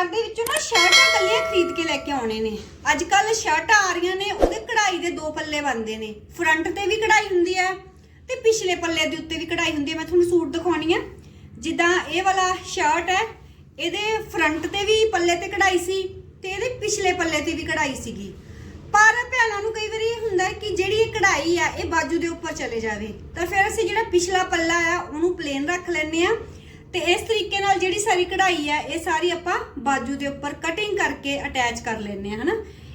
ਬਾਜ਼ਾਰ ਦੇ ਵਿੱਚੋਂ ਨਾ ਸ਼ਰਟਾਂ ਕੱਲੀਆਂ ਖਰੀਦ ਕੇ ਲੈ ਕੇ ਆਉਣੇ ਨੇ। ਅੱਜ ਕੱਲ ਸ਼ਰਟਾਂ ਆ ਰਹੀਆਂ ਨੇ, ਉਹਦੇ ਕਢਾਈ ਦੇ ਦੋ ਪੱਲੇ ਬਣਦੇ ਨੇ। ਫਰੰਟ ਤੇ ਵੀ ਕਢਾਈ ਹੁੰਦੀ ਹੈ ਤੇ ਪਿਛਲੇ ਪੱਲੇ ਦੇ ਉੱਤੇ ਵੀ ਕਢਾਈ ਹੁੰਦੀ ਹੈ। ਮੈਂ ਤੁਹਾਨੂੰ ਸੂਟ ਦਿਖਾਉਣੀ ਆ ਜਿੱਦਾਂ ਇਹ ਵਾਲਾ ਸ਼ਰਟ ਹੈ, ਇਹਦੇ ਫਰੰਟ ਤੇ ਵੀ ਪੱਲੇ ਤੇ ਕਢਾਈ ਸੀ ਤੇ ਇਹਦੇ ਪਿਛਲੇ ਪੱਲੇ ਤੇ ਵੀ ਕਢਾਈ ਸੀਗੀ। ਪਰ ਭੈਣਾਂ ਨੂੰ ਕਈ ਵਾਰੀ ਇਹ ਹੁੰਦਾ ਕਿ ਜਿਹੜੀ ਇਹ ਕਢਾਈ ਆ, ਇਹ ਬਾਜੂ ਦੇ ਉੱਪਰ ਚਲੇ ਜਾਵੇ। ਤਾਂ ਫਿਰ ਅਸੀਂ ਜਿਹੜਾ ਪਿਛਲਾ ਪੱਲਾ ਆ, ਉਹਨੂੰ ਪਲੇਨ ਰੱਖ ਲੈਂਦੇ ਆ ਤੇ ਇਸ ਤਰੀਕੇ ਨਾਲ ਜਿਹੜੀ ਸਾਰੀ ਕਢਾਈ ਹੈ, ਇਹ ਸਾਰੀ ਆਪਾਂ ਬਾਜੂ ਦੇ ਉੱਪਰ ਕਟਿੰਗ ਕਰਕੇ ਅਟੈਚ ਕਰ ਲੈਂਦੇ ਆ ਹਨਾ?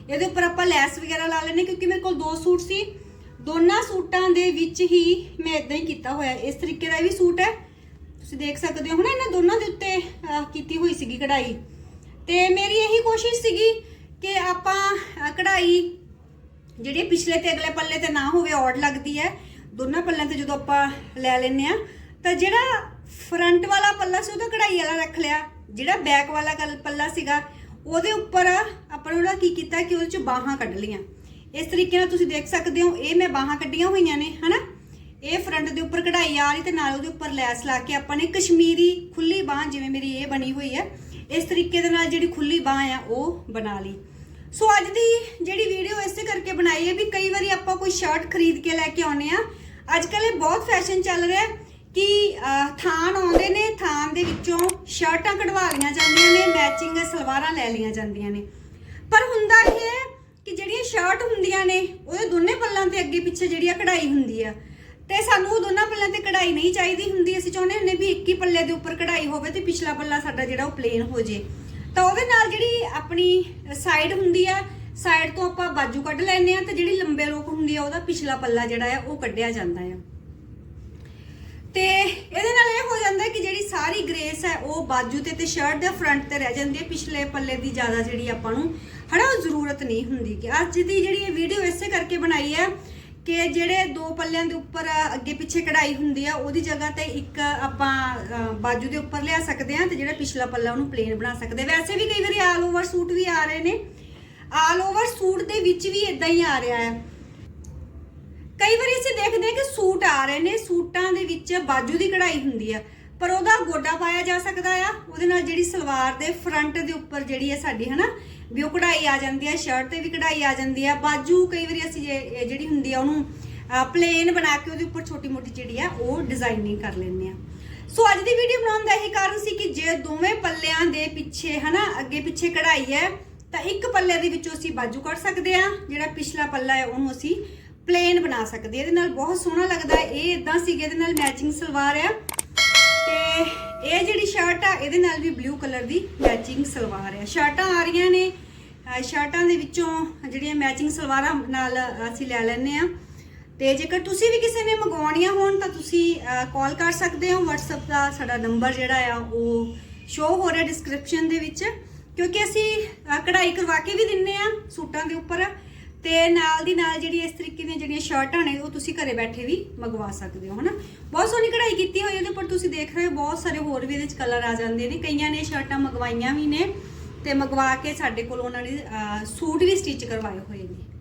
ਇਹਦੇ ਉੱਪਰ ਆਪਾਂ ਲੈਸ ਵਗੈਰਾ ਲਾ ਲੈਂਦੇ ਕਿਉਂਕਿ ਮੇਰੇ ਕੋਲ ਦੋ ਸੂਟ ਸੀ। ਦੋਨਾਂ ਸੂਟਾਂ ਦੇ ਵਿੱਚ ਹੀ ਮੈਂ ਇਦਾਂ ਹੀ ਕੀਤਾ ਹੋਇਆ। ਇਸ ਤਰੀਕੇ ਦਾ ਵੀ ਸੂਟ ਹੈ। ਤੁਸੀਂ ਦੇਖ ਸਕਦੇ ਹੋ ਨਾ ਇਹਨਾਂ ਦੋਨਾਂ ਦੇ ਉੱਤੇ ਕੀਤੀ ਹੋਈ ਸੀਗੀ ਕਢਾਈ। ਤੇ ਮੇਰੀ ਇਹੀ ਕੋਸ਼ਿਸ਼ ਸੀਗੀ ਕਿ ਆਪਾਂ ਕਢਾਈ ਜਿਹੜੀ ਪਿਛਲੇ ਤੇ ਅਗਲੇ ਪੱਲੇ ਤੇ ਨਾ ਹੋਵੇ ਔਡ ਲੱਗਦੀ ਹੈ। ਦੋਨਾਂ ਪੱਲਿਆਂ ਤੇ ਜਦੋਂ ਆਪਾਂ ਲੈ ਲੈਨੇ ਆ ਤਾਂ ਜਿਹੜਾ ਫਰੰਟ ਵਾਲਾ ਪੱਲਾ ਸੀ ਉਹਦਾ ਕਢਾਈ ਵਾਲਾ ਰੱਖ ਲਿਆ। ਜਿਹੜਾ ਬੈਕ ਵਾਲਾ ਕਲ- ਪੱਲਾ ਸੀਗਾ, ਉਹਦੇ ਉੱਪਰ ਆਪਾਂ ਨੇ ਉਹਦਾ ਕੀ ਕੀਤਾ ਕਿ ਉਹਦੇ ਚ ਬਾਹਾਂ ਕੱਢ ਲਈਆਂ। ਇਸ ਤਰੀਕੇ ਨਾਲ ਤੁਸੀਂ ਦੇਖ ਸਕਦੇ ਹੋ, ਇਹ ਮੈਂ ਬਾਹਾਂ ਕੱਢੀਆਂ ਹੋਈਆਂ ਨੇ, ਹਨਾ? ਇਹ ਫਰੰਟ ਦੇ ਉੱਪਰ ਕਢਾਈ ਆ ਰਹੀ ਤੇ ਨਾਲ ਉਹਦੇ ਉੱਪਰ ਲੈਸ ਲਾ ਕੇ ਆਪਾਂ ਨੇ ਕਸ਼ਮੀਰੀ ਖੁੱਲੀ ਬਾਹ, ਜਿਵੇਂ ਮੇਰੀ ਇਹ ਬਣੀ ਹੋਈ ਹੈ, ਇਸ ਤਰੀਕੇ ਦੇ ਨਾਲ ਜਿਹੜੀ ਖੁੱਲੀ ਬਾਹ ਆ, ਉਹ ਬਣਾ ਲਈ। ਸੋ ਅੱਜ ਦੀ ਜਿਹੜੀ ਵੀਡੀਓ ਇਸੇ ਕਰਕੇ ਬਣਾਈ ਹੈ ਵੀ ਕਈ ਵਾਰੀ ਆਪਾਂ ਕੋਈ ਸ਼ਰਟ ਖਰੀਦ ਕੇ ਲੈ ਕੇ ਆਉਨੇ ਆ ਅੱਜ ਕੱਲ੍ਹ ਇਹ ਬਹੁਤ ਫੈਸ਼ਨ ਚੱਲ ਰਿਹਾ ਹੈ। ਕਿ ਅਹ, ਥਾਨ ਆਉਂਦੇ ਨੇ ਥਾਨ ਦੇ ਵਿੱਚੋਂ ਸ਼ਰਟਾਂ ਕਢਵਾ ਲਈਆਂ ਜਾਂਦੀਆਂ ਨੇ ਮੈਚਿੰਗ ਸਲਵਾਰਾਂ ਲੈ ਲਈਆਂ ਜਾਂਦੀਆਂ ਨੇ। ਪਰ ਹੁੰਦਾ ਇਹ ਹੈ ਕਿ ਜਿਹੜੀਆਂ ਸ਼ਰਟ ਹੁੰਦੀਆਂ ਨੇ ਉਹਦੇ ਦੋਨੇ ਪੱਲਾਂ ਤੇ ਅੱਗੇ ਪਿੱਛੇ ਜਿਹੜੀ ਆ ਕਢਾਈ ਹੁੰਦੀ ਆ। ਤੇ ਸਾਨੂੰ ਉਹ ਦੋਨਾਂ ਪੱਲਾਂ ਤੇ ਕਢਾਈ ਨਹੀਂ ਚਾਹੀਦੀ ਹੁੰਦੀ। ਅਸੀਂ ਚਾਹੁੰਦੇ ਹੁੰਦੇ ਵੀ ਇੱਕ ਹੀ ਪੱਲੇ ਦੇ ਉੱਪਰ ਕਢਾਈ ਹੋਵੇ ਤੇ ਪਿਛਲਾ ਪੱਲਾ ਸਾਡਾ ਜਿਹੜਾ ਉਹ ਪਲੇਨ ਹੋ ਜੇ। ਤਾਂ ਉਹਦੇ ਨਾਲ ਜਿਹੜੀ ਆਪਣੀ ਸਾਈਡ ਹੁੰਦੀ ਆ ਸਾਈਡ ਤੋਂ ਆਪਾਂ ਬਾਜੂ ਕੱਢ ਲੈਂਦੇ ਆ ਤੇ ਜਿਹੜੀ ਲੰਬੇ ਲੋਕ ਹੁੰਦੀ ਆ ਉਹਦਾ ਪਿਛਲਾ ਪੱਲਾ ਜਿਹੜਾ ਆ ਉਹ ਕੱਢਿਆ ਜਾਂਦਾ ਆ। ਤੇ ਇਹਦੇ ਨਾਲ ਇਹ ਹੋ ਜਾਂਦਾ ਕਿ ਜਿਹੜੀ ਸਾਰੀ ਗ੍ਰੇਸ ਹੈ, ਉਹ ਬਾਜੂ ਤੇ ਤੇ ਸ਼ਰਟ ਦੇ ਫਰੰਟ ਤੇ ਰਹਿ ਜਾਂਦੀ ਹੈ। ਪਿਛਲੇ ਪੱਲੇ ਦੀ ਜ਼ਿਆਦਾ ਜਿਹੜੀ ਆਪਾਂ ਨੂੰ ਹਨਾ, ਉਹ ਜ਼ਰੂਰਤ ਨਹੀਂ ਹੁੰਦੀ ਕਿ ਅੱਜ ਦੀ ਜਿਹੜੀ ਇਹ ਵੀਡੀਓ ਇਸੇ ਕਰਕੇ ਬਣਾਈ ਹੈ ਕਿ ਜਿਹੜੇ ਦੋ ਪੱਲਿਆਂ ਦੇ ਉੱਪਰ ਅੱਗੇ ਪਿੱਛੇ ਕਢਾਈ ਹੁੰਦੀ ਆ, ਉਹਦੀ ਜਗ੍ਹਾ ਤੇ ਇੱਕ ਆਪਾਂ ਬਾਜੂ ਦੇ ਉੱਪਰ ਲਿਆ ਸਕਦੇ ਆ ਤੇ ਜਿਹੜਾ ਪਿਛਲਾ ਪੱਲਾ ਉਹਨੂੰ ਪਲੇਨ ਬਣਾ ਸਕਦੇ ਵੈਸੇ ਵੀ ਕਈ ਵਾਰੀ ਆਲ ਓਵਰ ਸੂਟ ਵੀ ਆ ਰਹੇ ਨੇ। ਆਲ ਓਵਰ ਸੂਟ ਦੇ ਵਿੱਚ ਵੀ ਇਦਾਂ ਹੀ ਆ ਰਿਹਾ ਹੈ। ਕਈ ਵਾਰੀ ਅਸੀਂ ਦੇਖਦੇ ਹਾਂ ਕਿ ਸੂਟ ਆ ਰਹੇ ਨੇ, ਸੂਟਾਂ ਦੇ ਵਿੱਚ ਬਾਜੂ ਦੀ ਕਢਾਈ ਹੁੰਦੀ ਆ, ਪਰ ਉਹਦਾ ਗੋਡਾ ਪਾਇਆ ਜਾ ਸਕਦਾ ਆ, ਉਹਦੇ ਨਾਲ ਜਿਹੜੀ ਸਲਵਾਰ ਦੇ ਫਰੰਟ ਦੇ ਉੱਪਰ ਜਿਹੜੀ ਹੈ ਸਾਡੀ, ਹਨਾ, ਵੀ ਉਹ ਕਢਾਈ ਆ ਜਾਂਦੀ ਆ ਸ਼ਰਟ ਤੇ ਵੀ ਕਢਾਈ ਆ ਜਾਂਦੀ ਆ, ਬਾਜੂ ਕਈ ਵਾਰੀ ਅਸੀਂ ਜਿਹੜੀ ਹੁੰਦੀ ਆ ਉਹਨੂੰ ਪਲੇਨ ਬਣਾ ਕੇ ਉਹਦੇ ਉੱਪਰ ਛੋਟੀ ਮੋਟੀ ਜਿਹੜੀ ਆ, ਉਹ ਡਿਜ਼ਾਈਨਿੰਗ ਕਰ ਲੈਂਦੇ ਆ। ਸੋ ਅੱਜ ਦੀ ਵੀਡੀਓ ਬਣਾਉਣ ਦਾ ਇਹ ਕਾਰਨ ਸੀ ਕਿ ਜੇ ਦੋਵੇਂ ਪੱਲਿਆਂ ਦੇ ਪਿੱਛੇ, ਹਨਾ, ਅੱਗੇ ਪਿੱਛੇ ਕਢਾਈ ਹੈ, ਤਾਂ ਇੱਕ ਪੱਲੇ ਦੇ ਵਿੱਚੋਂ ਅਸੀਂ ਬਾਜੂ ਕੱਢ ਸਕਦੇ ਆ, ਜਿਹੜਾ ਪਿਛਲਾ ਪੱਲਾ ਹੈ, ਉਹਨੂੰ ਅਸੀਂ ਪਲੇਨ ਬਣਾ ਸਕਦੇ ਇਹਦੇ ਨਾਲ ਬਹੁਤ ਸੋਹਣਾ ਲੱਗਦਾ ਇਹ ਇਦਾਂ ਸੀਗੇ, ਇਹਦੇ ਨਾਲ ਮੈਚਿੰਗ ਸਲਵਾਰ ਆ। ਤੇ ਇਹ ਜਿਹੜੀ ਸ਼ਰਟ ਆ, ਇਹਦੇ ਨਾਲ ਵੀ ਬਲੂ ਕਲਰ ਦੀ ਮੈਚਿੰਗ ਸਲਵਾਰ ਆ। ਸ਼ਰਟਾਂ ਆ ਰਹੀਆਂ ਨੇ। ਸ਼ਰਟਾਂ ਦੇ ਵਿੱਚੋਂ ਜਿਹੜੀਆਂ ਮੈਚਿੰਗ ਸਲਵਾਰਾਂ ਨਾਲ ਅਸੀਂ ਲੈ ਲੈਂਦੇ ਆ ਤੇ ਜੇਕਰ ਤੁਸੀਂ ਵੀ ਕਿਸੇ ਨੇ ਮੰਗਵਾਉਣੀਆਂ ਹੋਣ, ਤਾਂ ਤੁਸੀਂ ਕਾਲ ਕਰ ਸਕਦੇ ਹੋ। WhatsApp ਦਾ ਸਾਡਾ ਨੰਬਰ ਜਿਹੜਾ ਆ, ਉਹ ਸ਼ੋ ਹੋ ਰਿਹਾ ਡਿਸਕ੍ਰਿਪਸ਼ਨ ਦੇ ਵਿੱਚ। ਕਿਉਂਕਿ ਅਸੀਂ ਕਢਾਈ ਕਰਵਾ ਕੇ ਵੀ ਦਿੰਨੇ ਆ ਸੂਟਾਂ ਦੇ ਉੱਪਰ। ਤੇ ਨਾਲ ਦੀ ਨਾਲ ਜਿਹੜੀ ਇਸ ਤਰੀਕੇ ਦੀਆਂ ਜਿਹੜੀਆਂ ਸ਼ਰਟਾਂ ਨੇ, ਉਹ ਤੁਸੀਂ ਘਰੇ ਬੈਠੇ ਵੀ ਮੰਗਵਾ ਸਕਦੇ ਹੋ, ਹਨਾ? ਬਹੁਤ ਸੋਹਣੀ ਕਢਾਈ ਕੀਤੀ ਹੋਈ ਹੈ ਇਹਦੇ ਉੱਪਰ, ਤੁਸੀਂ ਦੇਖ ਰਹੇ ਹੋ ਬਹੁਤ ਸਾਰੇ ਹੋਰ ਵੀ ਇਹਦੇ ਵਿੱਚ ਕਲਰ ਆ ਜਾਂਦੇ ਨੇ। ਕਈਆਂ ਨੇ ਸ਼ਰਟਾਂ ਮੰਗਵਾਈਆਂ ਵੀ ਨੇ ਤੇ ਮੰਗਵਾ ਕੇ ਸਾਡੇ ਕੋਲ ਉਹਨਾਂ ਨੇ ਸੂਟ ਵੀ ਸਟਿਚ ਕਰਵਾਏ ਹੋਏ ਨੇ।